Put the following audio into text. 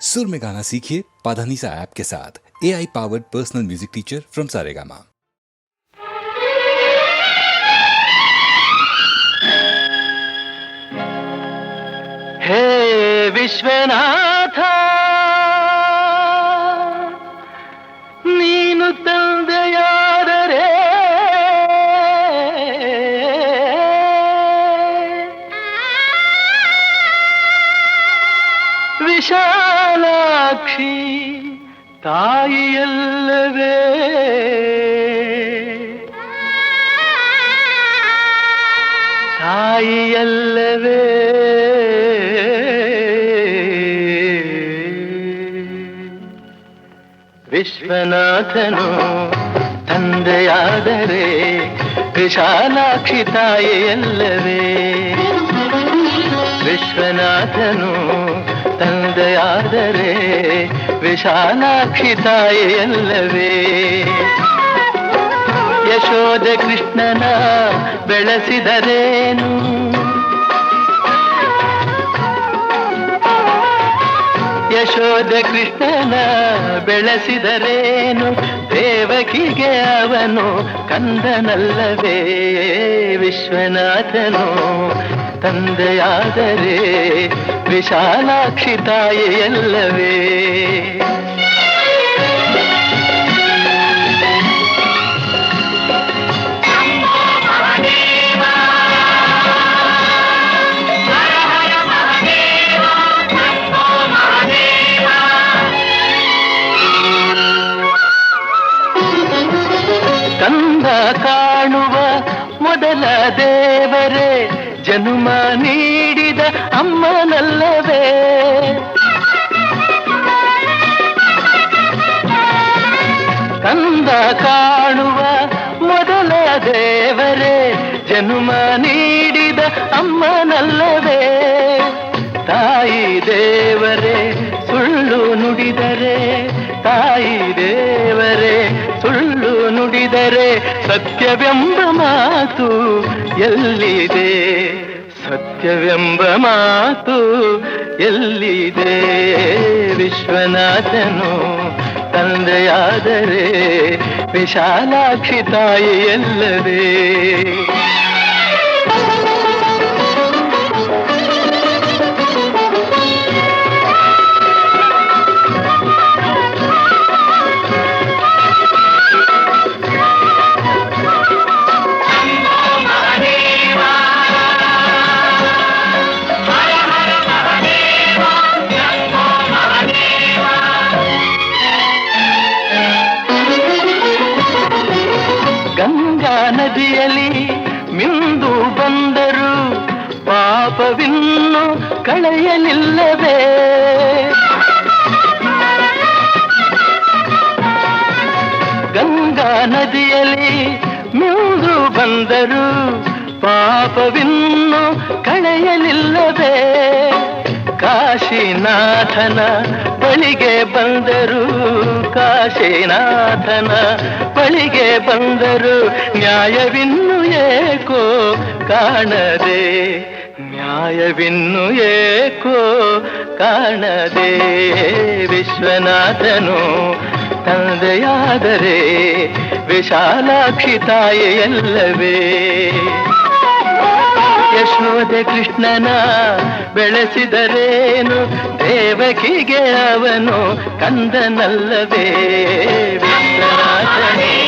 सुर में गाना सीखिए पाधानीसा ऐप के साथ A I powered personal music teacher from Saregama ಹೇ ವಿಶ್ವನಾಥ ನೀನು ತಂದೆಯಾದರೆ ವಿಶಾಲಾಕ್ಷಿ ತಾಯಿಯಲ್ಲವೇ ತಾಯಿಯಲ್ಲವೇ ವಿಶ್ವನಾಥನು ತಂದೆಯಾದರೆ ವಿಶಾಲಾಕ್ಷಿ ತಾಯಿಯಲ್ಲವೇ ವಿಶ್ವನಾಥನು ತಂದೆಯಾದರೆ ವಿಶಾಲಾಕ್ಷಿ ತಾಯಿಯಲ್ಲವೇ ಯಶೋಧ ಕೃಷ್ಣನ ಬೆಳೆಸಿದರೇನು? ಯಶೋಧ ಕೃಷ್ಣನ ಬೆಳೆಸಿದರೇನು? ದೇವಕಿಗೆ ಅವನು ಕಂದನಲ್ಲವೇ? ವಿಶ್ವನಾಥನು ತಂದೆಯಾದರೆ ವಿಶಾಲಾಕ್ಷಿ ತಾಯಿಯಲ್ಲವೇ ಕಂದ ಕಾಣುವ ಮೊದಲ ದೇವರೇ ಜನುಮ ನೀಡಿದ ಅಮ್ಮನಲ್ಲವೇ? ಕಂದ ಕಾಣುವ ಮೊದಲ ದೇವರೇ, ಜನುಮ ನೀಡಿದ ಅಮ್ಮನಲ್ಲವೇ? ತಾಯಿ ದೇವರೇ, ಸುಳ್ಳು ನುಡಿದರೆ, ತಾಯಿ ದೇವರೇ, ಸುಳ್ಳು ನುಡಿದರೆ ಸತ್ಯವೆಂಬ ಮಾತು ಎಲ್ಲಿದೆ? ಸತ್ಯವೆಂಬ ಮಾತು ಎಲ್ಲಿದೆ? ವಿಶ್ವನಾಥನು ತಂದೆಯಾದರೆ ವಿಶಾಲಾಕ್ಷಿ ತಾಯಿ ಎಲ್ಲವೇ ಗಂಗಾ ನದಿಯಲ್ಲಿ ಮಿಂದು ಬಂದರು ಪಾಪವಿನ್ನು ಕಳೆಯಲಿಲ್ಲವೇ? ಗಂಗಾ ನದಿಯಲಿ ಮಿಂದು ಬಂದರು ಪಾಪವಿನ್ನು ಕಳೆಯಲಿಲ್ಲವೇ? ಕಾಶಿನಾಥನ ಬಳಿಗೆ ಬಂದರು. ಕಾಶಿನಾಥನ ಬಳಿಗೆ ಬಂದರು. ನ್ಯಾಯವಿನ್ನು ಏಕೋ ಕಾಣದೆ. ನ್ಯಾಯವಿನ್ನು ಏಕೋ ಕಾಣದೆ. ವಿಶ್ವನಾಥನು ತಂದೆಯಾದರೆ ವಿಶಾಲಾಕ್ಷಿ ತಾಯಿಯಲ್ಲವೇ. ಯಶೋದೆ ಕೃಷ್ಣನ ಬೆಳೆಸಿದರೇನು? ದೇವಕಿಗೆ ಅವನು ಕಂದನಲ್ಲವೇ? ವಿಶ್ವನಾಥನೇ.